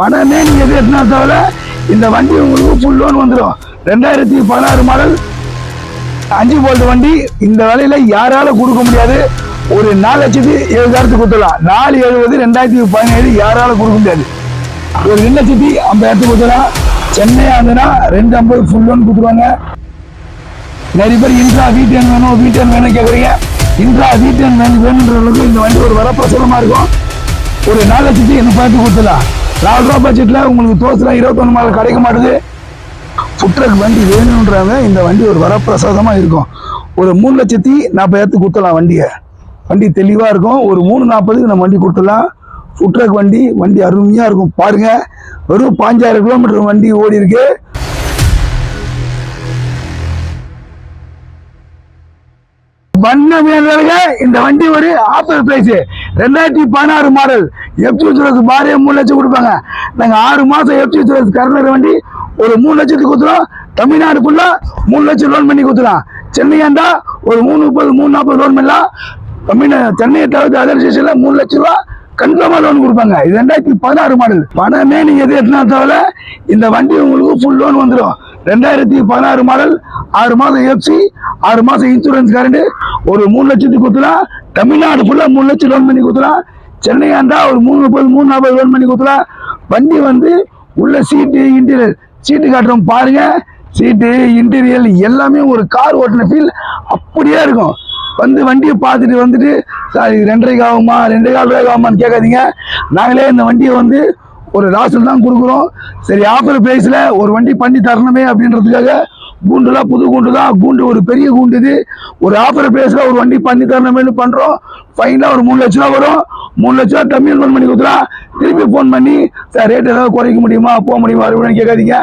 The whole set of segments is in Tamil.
பணமே நீங்க எது தவிர இந்த வண்டி உங்களுக்கு ஃபுல் லோன் வந்துடும் ரெண்டாயிரத்தி பதினாறு மாடல் அஞ்சு போல்ட் வண்டி. இந்த விலையில யாரால கொடுக்க முடியாது? ஒரு நாலு லட்சத்தி எழுபதாயிரத்துக்கு கொடுத்துடலாம். நாலு எழுபது ரெண்டாயிரத்தி பதினேழு யாரால கொடுக்க முடியாது? ஒரு ரெண்டு லட்சத்தி ஐம்பதாயிரத்துக்கு கொடுத்துடலாம். சென்னையாக இருந்ததுன்னா ரெண்டு ஐம்பது ஃபுல் லோன் கொடுத்துருவாங்க. நிறைய பேர் இன்ட்ரா வீட்டேன் வேணும் வீட்டேன் வேணும் கேட்குறீங்க இன்ட்ரா வீட்டேன் வேணும் வேணுன்றவங்களுக்கு இந்த வண்டி ஒரு வரப்பிரசாதமாக இருக்கும். ஒரு நாலு லட்சத்தி எண்பதாயிரத்துக்கு கொடுத்துடலாம். நாலு ரூபா பட்ஜெட்டில் உங்களுக்கு தோசுலாம் இருபத்தொன்று மாதம் கிடைக்க மாட்டுது. ஃபுட்ரக் வண்டி வேணுன்றவங்க இந்த வண்டி ஒரு வரப்பிரசாதமாக இருக்கும். ஒரு மூணு லட்சத்தி நாற்பதாயிரத்துக்கு கொடுத்துடலாம் வண்டியை. வண்டி தெளிவாக இருக்கும். ஒரு மூணு நாற்பதுக்கு நம்ம வண்டி கொடுத்துடலாம். ஃபுட்ரக் வண்டி வண்டி அருமையாக இருக்கும். பாருங்கள் வெறும் பாஞ்சாயிரம் கிலோமீட்டர் வண்டி ஓடி இருக்குது வண்ண வீரர்களுக்கு இந்த வண்டி ஒரு ஆஃபர் பிரைஸ் ரெண்டாயிரத்தி பதினாறு மாடல் எஃப்டி சுரஸ் பாரே மூணு லட்சம் கொடுப்பாங்க. நாங்கள் ஆறு மாதம் எஃப்டி சுரஸ் கரண்டர் வண்டி ஒரு மூணு லட்சத்துக்கு கொடுத்துரும் தமிழ்நாடு ஃபுல்லாக மூணு லட்சம் லோன் பண்ணி கொடுத்துலாம் சென்னையாண்டா ஒரு மூணு முப்பது மூணு நாற்பது லோன் பண்ணலாம். தமிழ் சென்னையை தவிர்த்து அதர் ஸ்டேஷனில் மூணு லட்ச ரூபா கன்ஃபார்மா லோன் கொடுப்பாங்க. இது ரெண்டாயிரத்தி பதினாறு மாடல் பணமே நீங்க எது எத்தனா தவிர இந்த வண்டி உங்களுக்கு ஃபுல் லோன் வந்துடும் ரெண்டாயிரத்தி பதினாறு மாடல் ஆறு மாதம் எஃப்சி ஆறு மாதம் இன்சூரன்ஸ் கரண்ட் ஒரு மூணு லட்சத்துக்கு கொடுத்துலாம் தமிழ்நாடு ஃபுல்லாக மூணு லட்சம் லோன் பண்ணி கொடுத்துலாம் இருந்தால் ஒரு மூணு முப்பது மூணு நாற்பது லோன் பண்ணி கொடுத்துலாம் வண்டி வந்து உள்ள சீட்டு இன்டீரியர் சீட்டு காட்டுறோம் பாருங்க. சீட்டு இன்டீரியர் எல்லாமே ஒரு கார் ஓட்டின ஃபீல் அப்படியே இருக்கும். வந்து வண்டியை பார்த்துட்டு வந்துட்டு சார் இது ரெண்டரைக்கு ஆகுமா? ரெண்டே கால் ரூபாய்க்கு ஆகுமான்னு கேட்காதீங்க. நாங்களே இந்த வண்டியை வந்து ஒரு ராசல் தான் கொடுக்குறோம். சரி ஆஃபர் ப்ரைஸில் ஒரு வண்டி பண்ணி தரணுமே அப்படின்றதுக்காக கூண்டுலாம் புது கூண்டு தான். கூண்டு ஒரு பெரிய கூண்டு இது. ஒரு ஆஃபர் ப்ரைஸில் ஒரு வண்டி பண்ணி தரணுமேனு பண்ணுறோம் ஃபைனலாக ஒரு மூணு லட்ச ரூபா வரும். மூணு லட்ச ரூபா கம்மியாக ஃபோன் பண்ணி கொடுத்துலாம் திருப்பி ஃபோன் பண்ணி சார் ரேட் ஏதாவது குறைக்க முடியுமா? போக முடியுமா? அப்படின்னு கேட்காதீங்க.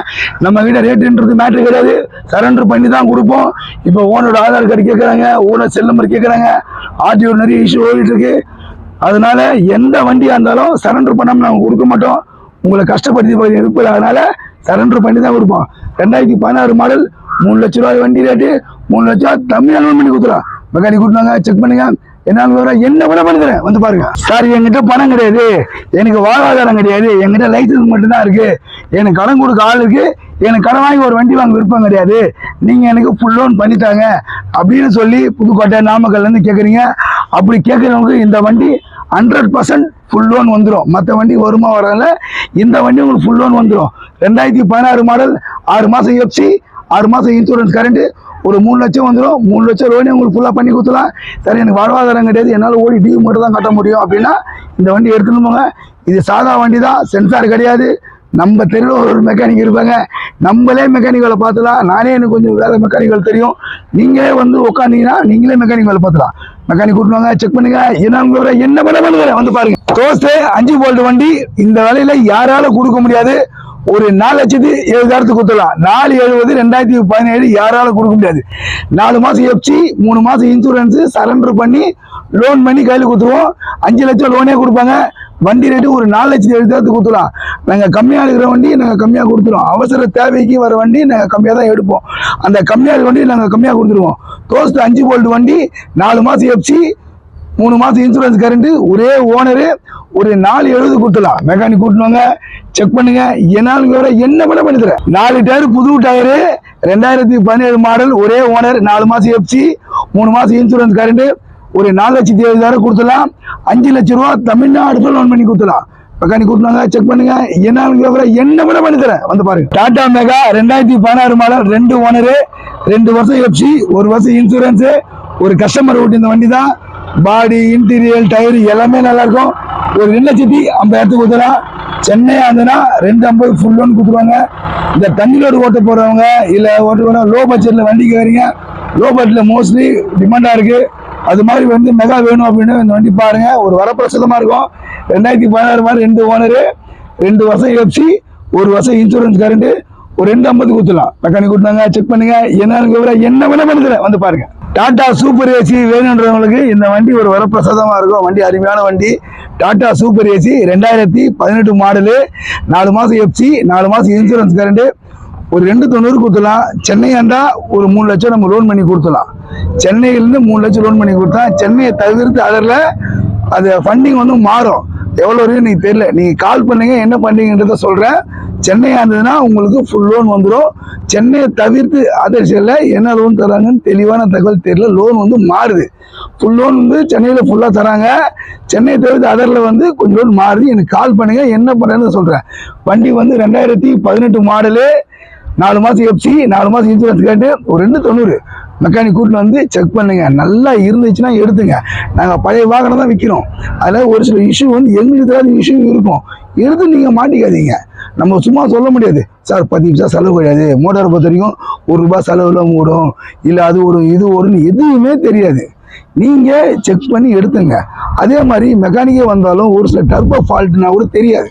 நம்ம கிட்ட ரேட்டுன்றது மேட்ரு கிடையாது. சரண்டர் பண்ணி தான் கொடுப்போம். இப்போ ஓனரோட ஆதார் கார்டு கேட்குறாங்க ஓனர் செல் நம்பர் கேட்குறாங்க. ஆர்டிஓ நிறைய இஷ்யூ ஓடிட்டு இருக்கு. அதனால எந்த வண்டியாக இருந்தாலும் சரண்டர் பண்ணாமல் நாங்கள் கொடுக்க மாட்டோம். உங்களை கஷ்டப்படுத்தி இருப்பது அதனால் சரண்டர் பண்ணி தான் கொடுப்போம். ரெண்டாயிரத்தி பதினாறு மாடல் மூணு லட்ச ரூபாய் வண்டி ரேட்டு மூணு லட்சம் தமிழ் லோன் பண்ணி கொடுத்துருவோம் மெக்கானிக் கூட்டினாங்க செக் பண்ணுங்க என்ன விவரம் என்ன விட பண்ணுறேன் வந்து பாருங்க. சார் என்கிட்ட பணம் கிடையாது. எனக்கு வாழ்வாதாரம் கிடையாது. என்கிட்ட லைசன்ஸ் மட்டும்தான் இருக்கு. எனக்கு கடன் கொடுக்க ஆள் இருக்கு. எனக்கு கடன் வாங்கி ஒரு வண்டி வாங்க விருப்பம் கிடையாது. நீங்க எனக்கு ஃபுல் லோன் பண்ணித்தாங்க அப்படின்னு சொல்லி புதுக்கோட்டை நாமக்கல்லேருந்து கேட்குறீங்க அப்படி கேட்குறவங்களுக்கு இந்த வண்டி ஹண்ட்ரட் பர்சன்ட் ஃபுல் லோன் வந்துடும் மற்ற வண்டி வருமா வரல இந்த வண்டி உங்களுக்கு ஃபுல் லோன் வந்துடும் ரெண்டாயிரத்தி பதினாறு மாடல் ஆறு மாதம் எஃப்சி ஆறு மாதம் இன்சூரன்ஸ் கரண்ட்டு ஒரு மூணு லட்சம் வந்துடும் மூணு லட்சம் லோனே உங்களுக்கு ஃபுல்லாக பண்ணி கொடுத்துலாம் சரி எனக்கு வாழ்வாதாரம் கிடையாது. என்னால் ஓடி டியூ மட்டும் தான் கட்ட முடியும் அப்படின்னா இந்த வண்டி எடுத்துன்னு போங்க. இது சாதா வண்டி தான் சென்சார் கிடையாது. நம்ம தெருவில் ஒரு மெக்கானிக் இருப்பாங்க. நம்மளே மெக்கானிக்கலை பார்த்துலாம் நானே எனக்கு கொஞ்சம் வேலை மெக்கானிக்கல் தெரியும். நீங்களே வந்து உட்காந்தீங்கன்னா நீங்களே மெக்கானிக்கலை பார்த்துலாம் மெக்கானிக் கூட்டுவாங்க செக் பண்ணுங்க. என்ன என்ன பண்ண பண்ணுங்க வந்து பாருங்க. தோஸ்து அஞ்சு போல்ட் வண்டி இந்த வேலையில யாரால கொடுக்க முடியாது. ஒரு நாலு லட்சத்தி எழுபதாயிரத்துக்கு கொடுத்துடலாம். நாலு எழுபது ரெண்டாயிரத்தி பதினேழு யாரால கொடுக்க முடியாது. நாலு மாசம் எஃப்சி மூணு மாசம் இன்சூரன்ஸ் சரண்டர் பண்ணி லோன் பண்ணி கையில் கொடுத்துருவோம். அஞ்சு லட்சம் லோனே கொடுப்பாங்க. வண்டி ரேட்டு ஒரு நாலு லட்சத்தி எழுபதாயிரத்துக்கு கொடுத்துடலாம். நாங்கள் கம்மியாக இருக்கிற வண்டி நாங்கள் கம்மியாக கொடுத்துருவோம் அவசர தேவைக்கு வர வண்டி நாங்கள் கம்மியாக தான் எடுப்போம். அந்த கம்மியாக இருக்கிற வண்டி நாங்கள் கம்மியாக கொடுத்துருவோம் தோஸ்ட் அஞ்சு போல்ட் வண்டி நாலு மாதம் எஃப்சி மூணு மாதம் இன்சூரன்ஸ் கரண்ட்டு ஒரே ஓனரு ஒரு நாலு எழுபது கொடுத்துலாம் மெக்கானிக் கூட்டினுவாங்க செக் பண்ணுங்க. என்னாலும் விட என்ன பண்ண பண்ணி தரேன் நாலு டயர் புது டயரு ரெண்டாயிரத்தி பதினேழு மாடல் ஒரே ஓனர் நாலு மாதம் எஃப்சி மூணு மாதம் இன்சூரன்ஸ் கரண்ட்டு ஒரு நாலு லட்சத்தி எழுபதாயிரம் கொடுத்துலாம் அஞ்சு லட்ச ரூபா தமிழ்நாடு லோன் பண்ணி கொடுத்துலாம் மெக்கானிக் கூட்டினாங்க செக் பண்ணுங்க. என்ன என்ன பண்ண பண்ணி தரேன். வந்து பாருங்க. டாடா மெகா ரெண்டாயிரத்தி பதினாறு மாடல் ரெண்டு ஓனரு ரெண்டு வருஷம் எஃப்சி ஒரு வருஷம் இன்சூரன்ஸ் ஒரு கஸ்டமர் ஓட்டி இந்த வண்டி தான் பாடி இன்டீரியல் டயர் எல்லாமே நல்லா இருக்கும். ஒரு ரெண்டு லட்சத்தி ஐம்பதாயிரத்துக்கு கொடுத்துலாம் சென்னையாக இருந்ததுன்னா ரெண்டு ஐம்பது ஃபுல் லோன் கொடுத்துருவாங்க. இந்த தண்ணி ரோடு ஓட்ட போகிறவங்க இல்லை ஓட்ட போற லோ பட்ஜெட்டில் வண்டி கேட்குறீங்க லோ பட்ஜெட்டில் மோஸ்ட்லி டிமாண்டாக இருக்குது அது மாதிரி வந்து மெகா வேணும் அப்படின்னு இந்த வண்டி பாருங்க. ஒரு வரப்பிரசதமாக இருக்கும். ரெண்டாயிரத்தி பதினாறு மாதிரி ரெண்டு ஓனரு ரெண்டு வருஷம் எஃப்சி ஒரு வருஷம் இன்சூரன்ஸ் கரண்ட் ஒரு ரெண்டு ஐம்பது கொடுத்துலாம் மெக்கானிக் கொடுத்தாங்க செக் பண்ணுங்க. என்னன்னு விவரம் என்ன வேணா பண்ணுறேன் வந்து பாருங்க. டாடா சூப்பர் ஏசி வேணுன்றவங்களுக்கு இந்த வண்டி ஒரு வரப்பிரசாதமாக இருக்கும். வண்டி அருமையான வண்டி. டாடா சூப்பர் ஏசி ரெண்டாயிரத்தி பதினெட்டு மாடலு நாலு மாதம் எஃப்சி நாலு மாதம் இன்சூரன்ஸ் கரண்ட்டு ஒரு ரெண்டு தொண்ணூறு கொடுத்துலாம் சென்னையாண்டா ஒரு மூணு லட்சம் நம்ம லோன் பண்ணி கொடுத்துலாம் சென்னையிலேருந்து மூணு லட்சம் லோன் பண்ணி கொடுத்தா சென்னையை தவிர்த்து அதில் அது ஃபண்டிங் வந்து மாறும். எவ்வளோ இருக்கு எனக்கு தெரியல. நீங்கள் கால் பண்ணுங்க என்ன பண்ணுறீங்கன்றத சொல்கிறேன் சென்னையாக இருந்ததுன்னா உங்களுக்கு ஃபுல் லோன் வந்துடும் சென்னையை தவிர்த்து அதர் சைடில் என்ன லோன் தராங்கன்னு தெளிவான தகவல் தெரியல. லோன் வந்து மாறுது. ஃபுல் லோன் வந்து சென்னையில் ஃபுல்லாக தராங்க. சென்னையை தவிர்த்து அதரில் வந்து கொஞ்சம் லோன் மாறுது. எனக்கு கால் பண்ணுங்கள் என்ன பண்ணுறேன்னு சொல்கிறேன் வண்டி வந்து ரெண்டாயிரத்தி பதினெட்டு மாடலு நாலு மாதம் எஃப்சி நாலு மாதம் இன்சூரன்ஸ் கேட்டு ஒரு ரெண்டு தொண்ணூறு. மெக்கானிக் கூட்டில் வந்து செக் பண்ணுங்க. நல்லா இருந்துச்சுன்னா எடுத்துங்க. நாங்கள் பழைய வாகனம் தான் விற்கிறோம் அதில் ஒரு சில இஷ்யூ வந்து எங்களுக்கு தெரியாத இஷ்யூ இருக்கும். எடுத்து நீங்கள் மாட்டிக்காதீங்க. நம்ம சும்மா சொல்ல முடியாது. சார் பத்து நிமிஷம் செலவு கிடையாது. மோட்டாரை பொறுத்த வரைக்கும் ஒரு ரூபாய் செலவில் ஓடும் இல்லை அது ஒரு இது ஓடுன்னு எதுவுமே தெரியாது. நீங்கள் செக் பண்ணி எடுத்துங்க. அதே மாதிரி மெக்கானிக்கே வந்தாலும் ஒரு சில டர்போ ஃபால்ட்னா கூட தெரியாது.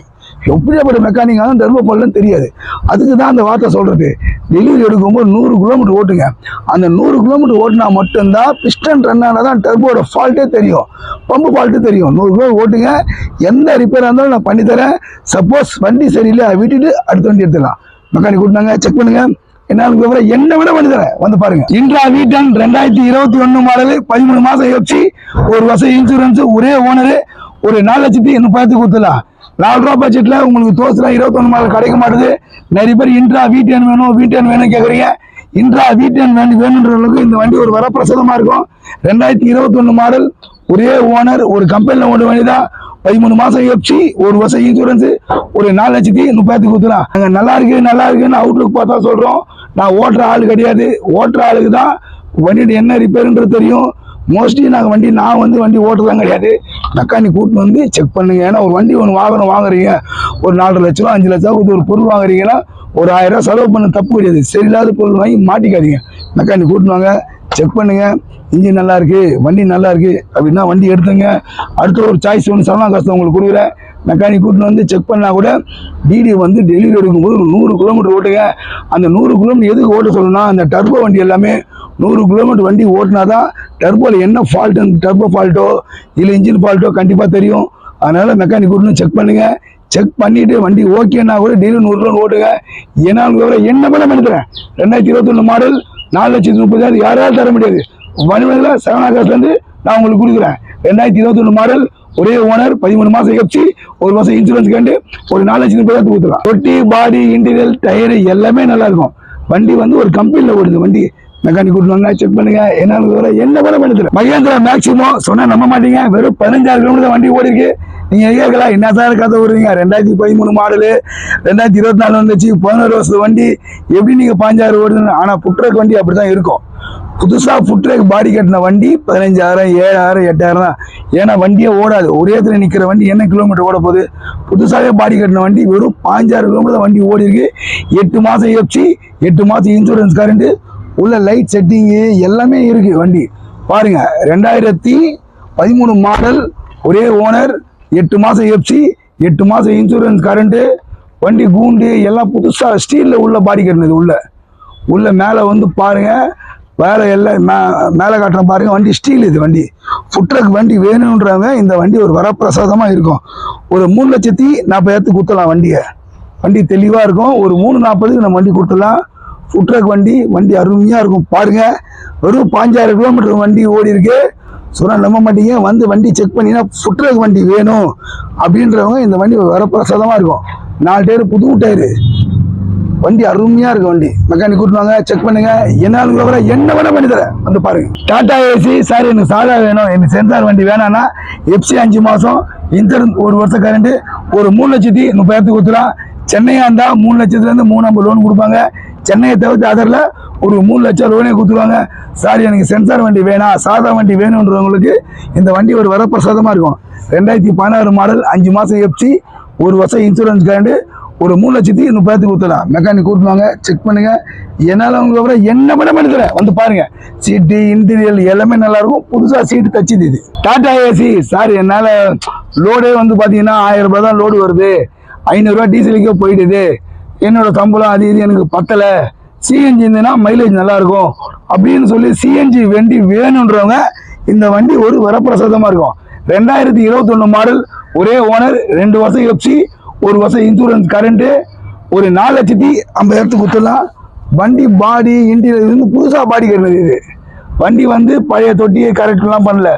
எப்படியாப்பட்ட மெக்கானிக் ஆகும் டர்போ தெரியாது. அதுக்கு தான் அந்த வார்த்தை சொல்கிறது டெலிவரி எடுக்கும்போது நூறு கிலோமீட்டர் ஓட்டுங்க. அந்த நூறு கிலோமீட்டர் ஓட்டினா மட்டும்தான் பிஸ்டன் ரன் ஆனால் தான் டர்போட ஃபால்ட்டே தெரியும். பம்பு ஃபால்ட்டு தெரியும். நூறு கிலோமீட்டர் ஓட்டுங்க. எந்த ரிப்பேராக இருந்தாலும் நான் பண்ணித்தரேன். சப்போஸ் வண்டி சரியில்லை விட்டுட்டு அடுத்த வண்டி எடுத்துக்கலாம் மெக்கானிக் கூட்டினாங்க செக் பண்ணுங்கள் என்ன விவரம்? என்ன விட பண்ணி தரேன் வந்து பாருங்க. இன்ட்ரா வீட்டன் ரெண்டாயிரத்தி இருபத்தி ஒன்று மாடல் பதிமூணு மாதம் யோசிச்சு ஒரு வருஷம் இன்சூரன்ஸ் ஒரே ஓனரு ஒரு நாலு லட்சத்தி முப்பதாயிரத்துக்கு கொடுத்துலாம் நாலு ரூபா பட்ஜெட்ல உங்களுக்கு தோசுல இருபத்தொன்னு மாடல் கிடைக்க மாட்டுது. நிறைய பேர் இன்ட்ரா வீட்டன் வேணும் வீட்டன் வேணும் கேட்குறீங்க இன்ட்ரா வீட்டன் வேணும் வேணுன்ற அளவுக்கு இந்த வண்டி ஒரு வரப்பிரசாதமா இருக்கும். ரெண்டாயிரத்தி இருபத்தொன்னு மாடல் ஒரே ஓனர் ஒரு கம்பெனில ஓட தான் பதிமூணு மாதம் எப்சி ஒரு வருஷம் இன்சூரன்ஸ் ஒரு நாலு லட்சத்தி முப்பதாயிரத்துக்கு கொடுத்துலாம் நாங்கள் நல்லா இருக்கு நல்லா இருக்குன்னு அவுட்லுக் பார்த்தா சொல்கிறோம் நான் ஓட்டுற ஆள் கிடையாது. ஓட்டுற ஆளுக்கு தான் வண்டியோட என்ன ரிப்பேருன்றது தெரியும். மோஸ்ட்லி நாங்கள் வண்டி நான் வந்து வண்டி ஓட்டுறதான் கிடையாது. மெக்கானிக் கூட்டின்னு வந்து செக் பண்ணுங்க. ஏன்னா ஒரு வண்டி ஒன்று வாகனம் வாங்குறீங்க. ஒரு நாலரை லட்ச ரூபா அஞ்சு லட்ச ரூபா கொடுத்து ஒரு பொருள் வாங்குறீங்கன்னா ஒரு ஆயிரம் ரூபா செலவு பண்ண தப்பு கிடையாது. சரியில்லாத பொருள் வாங்கி மாட்டிக்காதீங்க. மெக்கானிக் கூட்டின்னு வாங்க செக் பண்ணுங்க. இன்ஜின் நல்லா இருக்கு வண்டி நல்லா இருக்கு. அப்படின்னா வண்டி எடுத்துங்க. அடுத்த ஒரு சாய்ஸ் ஒன்று சொல்லலாம் காசு உங்களுக்கு கொடுக்குறேன். மெக்கானிக் கூட்டின்னு வந்து செக் பண்ணால் கூட டிடி வந்து டெலிவரி எடுக்கும்போது ஒரு நூறு கிலோமீட்டர் ஓட்டுங்க. அந்த நூறு கிலோமீட்டர் எதுக்கு ஓட்ட சொல்லணும்னா அந்த டர்போ வண்டி எல்லாமே நூறு கிலோமீட்டர் வண்டி ஓட்டினா தான் டர்போவில் என்ன ஃபால்ட்டு டர்போ ஃபால்ட்டோ இல்லை இன்ஜின் ஃபால்ட்டோ கண்டிப்பாக தெரியும். அதனால் மெக்கானிக் கூட்டின்னு செக் பண்ணுங்கள் செக் பண்ணிட்டு வண்டி ஓகேன்னா கூட டெய்லி நூறு ஓட்டுங்க. ஏன்னா உங்களுக்கு என்ன பண்ண பண்ணித்தரேன் ரெண்டாயிரத்தி இருபத்தொன்று மாடல் நாலு லட்சத்தி முப்பதாயிரம் யாராலும் தர முடியாது. வணிகத்தில் செவனாகாசுலேருந்து நான் உங்களுக்கு கொடுக்குறேன். ரெண்டாயிரத்தி இருபத்தொன்று மாடல் ஒரே ஓனர் பதிமூணு மாசம் கழிச்சு ஒரு மாசம் இன்சூரன்ஸ் கண்டு ஒரு நாலு லட்சம் முப்பதாயிரத்து கொடுத்துலாம் தொட்டி பாடி இன்டீரியல் டயர் எல்லாமே நல்லா இருக்கும் வண்டி வந்து ஒரு கம்பெனியில் ஓடுது. வண்டி மெக்கானிக் கூட்டுவாங்க செக் பண்ணுங்க. என்ன என்ன வர பண்ணுது? மகேந்திரா மேக்ஸிமம் சொன்னா நம்ப மாட்டீங்க. வெறும் பதினஞ்சாயிரம் கிலோமீட்டர் வண்டி ஓடி இருக்கு நீங்கள் கேட்கலாம் என்ன சார் கதை விடுறீங்க ரெண்டாயிரத்தி பதிமூணு மாடலு ரெண்டாயிரத்தி இருபத்தி நாலு வந்துச்சு. பதினோரு வருஷத்து வண்டி எப்படி நீங்கள் பாஞ்சாயிரம் ஓடுதுன்னு ஆனால் புட்ரக் வண்டி அப்படிதான் இருக்கும். புதுசாக ஃபுட்ரேக் பாடி கட்டின வண்டி பதினஞ்சாயிரம் ஏழாயிரம் எட்டாயிரம் தான். ஏன்னா வண்டியே ஓடாது. ஒரே இடத்துல நிற்கிற வண்டி என்ன கிலோமீட்டர் ஓட போகுது? புதுசாகவே பாடி கட்டின வண்டி வெறும் பாஞ்சாயிரம் கிலோமீட்டர் வண்டி ஓடி இருக்கு. எட்டு மாதம் எஃப்சி எட்டு மாதம் இன்சூரன்ஸ் கரண்ட்டு உள்ள லைட் செட்டிங்கு எல்லாமே இருக்குது வண்டி. பாருங்க ரெண்டாயிரத்தி பதிமூணு மாடல் ஒரே ஓனர் எட்டு மாதம் எஃப்சி எட்டு மாதம் இன்சூரன்ஸ் கரண்ட்டு வண்டி கூண்டு எல்லாம் புதுசாக ஸ்டீலில் உள்ள பாடி கட்டினது உள்ளே. உள்ளே மேலே வந்து பாருங்கள் வேலை எல்லாம் மே மேலே காட்டுற பாருங்கள் வண்டி ஸ்டீல் இது வண்டி. ஃபுட்ரக் வண்டி வேணுன்றவங்க இந்த வண்டி ஒரு வரப்பிரசாதமாக இருக்கும். ஒரு மூணு லட்சத்தி நாற்பதாயிரத்துக்கு கொடுத்துடலாம் வண்டியை. வண்டி தெளிவாக இருக்கும். ஒரு மூணு நாற்பதுக்கு நம்ம வண்டி கொடுத்துடலாம். ஃபுட்ரக் வண்டி வண்டி அருமையாக இருக்கும். பாருங்கள் வெறும் பாஞ்சாயிரம் கிலோமீட்டர் வண்டி ஓடி இருக்குது சொன்னா நம்ப மாட்டீங்க வந்து வண்டி செக் பண்ணினா ஃபுட்ரக் வண்டி வேணும்? அப்படின்றவங்க இந்த வண்டி வரப்பிரசாதமாக இருக்கும். நாலு டயர் புது டயரு. வண்டி அருமையாக இருக்கும் வண்டி. மெக்கானிக் கூட்டுவாங்க செக் பண்ணுங்க. என்ன கூட என்ன வேணா பண்ணி தரேன். வந்து பாருங்க. டாடா ஏசி சார் எனக்கு சாதா வேணும். எனக்கு சென்சார் வண்டி வேணாம்னா எஃப்சி அஞ்சு மாதம் இன்சூரன்ஸ் ஒரு வருஷம் கரண்ட்டு ஒரு மூணு லட்சத்தி முப்பதாயிரத்துக்கு கொடுத்துலாம் சென்னையாக இருந்தால் மூணு லட்சத்துலேருந்து மூணு ஐம்பது லோன் கொடுப்பாங்க. சென்னையை தவிர்த்து அதரில் ஒரு மூணு லட்சம் லோனே கொடுத்துருவாங்க. சார் எனக்கு சென்சார் வண்டி வேணாம் சாதா வண்டி வேணுன்றவங்களுக்கு இந்த வண்டி ஒரு வரப்பிரசாதமாக இருக்கும். ரெண்டாயிரத்தி பதினாறு மாடல் அஞ்சு மாதம் எஃப்சி ஒரு வருஷம் இன்சூரன்ஸ் கரண்ட் ஒரு மூணு லட்சத்தி முப்பதாயிரத்துக்கு கொடுத்துடலாம். மெக்கானிக் கூட்டுவாங்க செக் பண்ணுங்க. என்னால் அவங்க அப்புறம் என்ன பண்ண எடுத்துறேன் வந்து பாருங்க. சீட்டு இன்டீரியல் எல்லாமே நல்லா இருக்கும். புதுசாக சீட்டு தச்சுது இது. டாடா ஏசி சார் என்னால் லோடே வந்து பார்த்தீங்கன்னா ஆயிரம் ரூபாய் தான் லோடு வருது ஐநூறுரூவா டீசலுக்கே போயிடுது. என்னோட சம்பளம் அது இது எனக்கு பத்தலை. சிஎன்ஜி இருந்ததுன்னா மைலேஜ் நல்லா இருக்கும் அப்படின்னு சொல்லி சிஎன்ஜி வண்டி வேணுன்றவங்க இந்த வண்டி ஒரு வரப்பிரசாதமாக இருக்கும். ரெண்டாயிரத்தி இருபத்தொன்று மாடல் ஒரே ஓனர் ரெண்டு வருஷம் எஃப்சி ஒரு வருஷம் இன்சூரன்ஸ் கரண்ட்டு ஒரு நாலு லட்சத்தி ஐம்பதாயிரத்துக்கு கொடுத்துடலாம். வண்டி பாடி இன்டீரியர் இருந்து புதுசாக பாடி கட்டினது இது. வண்டி வந்து பழைய தொட்டியை கரெக்ட்லாம் பண்ணல.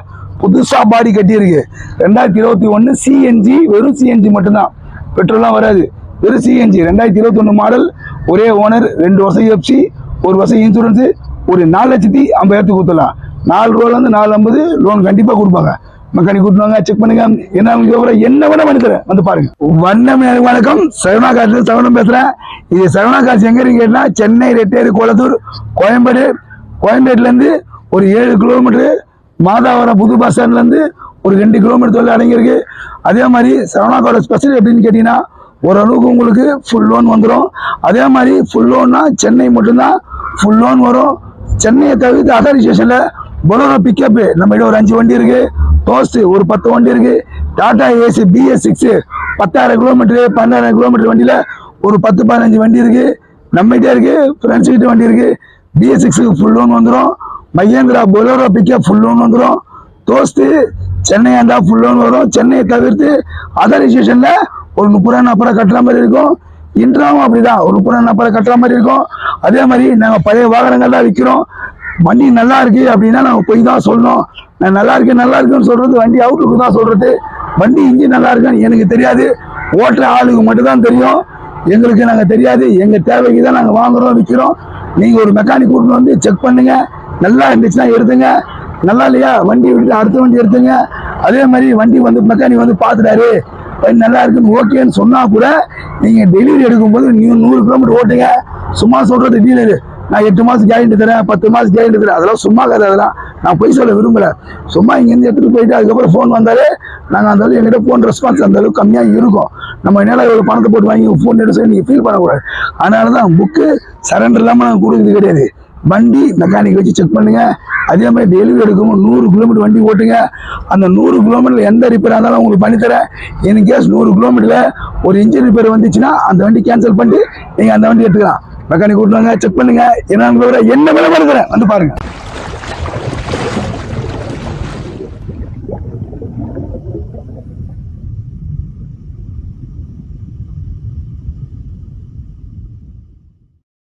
புதுசாக பாடி கட்டியிருக்கு. ரெண்டாயிரத்தி இருபத்தி ஒன்று சிஎன்ஜி வெறும் சிஎன்ஜி மட்டும்தான். பெட்ரோல்லாம் வராது. வெறு சிஎன்ஜி ரெண்டாயிரத்தி இருபத்தொன்று மாடல் ஒரே ஓனர் ரெண்டு வருஷம் எஃப்சி ஒரு வருஷம் இன்சூரன்ஸு ஒரு நாலு லட்சத்தி ஐம்பதாயிரத்துக்கு கொடுத்துடலாம். நாலு ரூபாலேருந்து நாலு ஐம்பது லோன் கண்டிப்பாக கொடுப்பாங்க. மெக்கானிக் கூட்டுவாங்க செக் பண்ணுங்க. என்ன உங்களுக்கு விவரம் என்ன வேணா பண்ணி தரேன். வந்து பாருங்க. வண்ணம் வணக்கம். சரவணா காசு சரவணம் பேசுகிறேன் இது சரவணா காசு எங்கே இருக்கீங்கன்னா சென்னை ரெட்டேரி கோலத்தூர் கோயம்பேடு. கோயம்பேட்டிலேருந்து இருந்து ஒரு ஏழு கிலோமீட்டரு மாதாவரம் புது பஸ் ஸ்டாண்ட்லேருந்து ஒரு ரெண்டு கிலோமீட்டர் தொழில் அடங்கியிருக்கு. அதே மாதிரி சரவணாக்கோட ஸ்பெஷல் எப்படின்னு கேட்டிங்கன்னா ஓரளவுக்கு உங்களுக்கு ஃபுல் லோன் வந்துடும் அதே மாதிரி ஃபுல் லோன்னா சென்னை மட்டும்தான் ஃபுல் லோன் வரும். சென்னையை தவிர்த்து அதர் ஸ்டேஷனில் பொலோரோ பிக்கப்பு நம்ம ஒரு அஞ்சு வண்டி இருக்குது டோஸ்ட்டு ஒரு பத்து வண்டி இருக்குது டாடா ஏசி பிஎஸ் சிக்ஸு பத்தாயிரம் கிலோமீட்டரு பன்னெண்டாயிரம் கிலோமீட்டர் வண்டியில் ஒரு பத்து பதினஞ்சு வண்டி இருக்குது நம்மகிட்ட இருக்குது ஃப்ரெண்ட்ஸ் கிட்ட வண்டி இருக்குது பிஎஸ் சிக்ஸுக்கு ஃபுல் லோன் வந்துடும் Mahindra Bolero pickup full loan வந்துடும் தோஸ்து சென்னையாக இருந்தால் ஃபுல் லோன் வரும். சென்னையை தவிர்த்து அதர் ஸ்டேஷனில் ஒரு முப்பது ரூபா நாற்பது ரூபா கட்டுற மாதிரி இருக்கும். இன்ட்ராவும் அப்படிதான். ஒரு முப்பது ரூபா நாற்பது ரூபா கட்டுற மாதிரி இருக்கும். அதே மாதிரி நாங்கள் பழைய வாகனங்கள் தான் விற்கிறோம் வண்டி நல்லா இருக்கு அப்படின்னா நாங்கள் போய் தான் சொல்லணும். நான் நல்லா இருக்கேன் நல்லா இருக்குன்னு சொல்றது வண்டி அவுட்லுக்கு தான் சொல்றது. வண்டி இன்ஜின் நல்லா இருக்கான்னு எனக்கு தெரியாது. ஓட்டுற ஆளுக்கு மட்டும் தான் தெரியும். எங்களுக்கு நாங்கள் தெரியாது. எங்கள் தேவைக்கு தான் நாங்கள் வாங்குறோம் விற்கிறோம் நீங்கள் ஒரு மெக்கானிக் கூட்டு வந்து செக் பண்ணுங்க. நல்லா இருந்துச்சுன்னா எடுத்துங்க. நல்லா இல்லையா? வண்டி விட்டு அடுத்த வண்டி எடுத்துங்க. அதே மாதிரி வண்டி வந்து மெக்கானிக் வந்து பார்த்துட்டாரு. நல்லா இருக்குன்னு ஓகேன்னு சொன்னால் கூட நீங்கள் டெலிவரி எடுக்கும்போது நீ நூறு கிலோமீட்டர் ஓட்டுங்க. சும்மா சொல்கிறது டீலரு நான் எட்டு மாதம் கேரண்டி தரேன் பத்து மாதம் கேரண்டி தரேன். அதெல்லாம் சும்மா கதை அதெல்லாம். நான் பொய் சொல்ல விரும்பலை. சும்மா இங்கேருந்து எடுத்துகிட்டு போயிட்டு அதுக்கப்புறம் ஃபோன் வந்தாலே நாங்கள் அந்த அளவுக்கு எங்கிட்ட ஃபோன் ரெஸ்பான்ஸ் அந்த அளவுக்கு கம்மியாக இருக்கும். நம்ம என்னால் இவ்வளோ பணத்தை போட்டு வாங்கி ஃபோன் எடுத்து நீங்கள் ஃபீல் பண்ணக்கூடாது. அதனால தான் புக்கு சரண்டர் இல்லாமல் நாங்கள் கொடுக்குறது கிடையாது. வண்டி மெக்கானிக் வச்சு செக் பண்ணுங்க. அதே மாதிரி டெலிவரி எடுக்கும் நூறு கிலோமீட்டர் வண்டி ஓட்டுங்க. அந்த நூறு கிலோமீட்டர் எந்த ரிப்பேர் இருந்தாலும் உங்களுக்கு பண்ணித்தரேன். இன் கேஸ் நூறு கிலோமீட்டரில் ஒரு இன்ஜின் ரிப்பேர் வந்துச்சுன்னா அந்த வண்டி கேன்சல் பண்ணிட்டு நீங்கள் அந்த வண்டி எடுத்துக்கலாம். மெக்கானிக் கூட்டுவாங்க செக் பண்ணுங்க. என்ன என்ன விலை பண்ணுறேன் வந்து பாருங்க.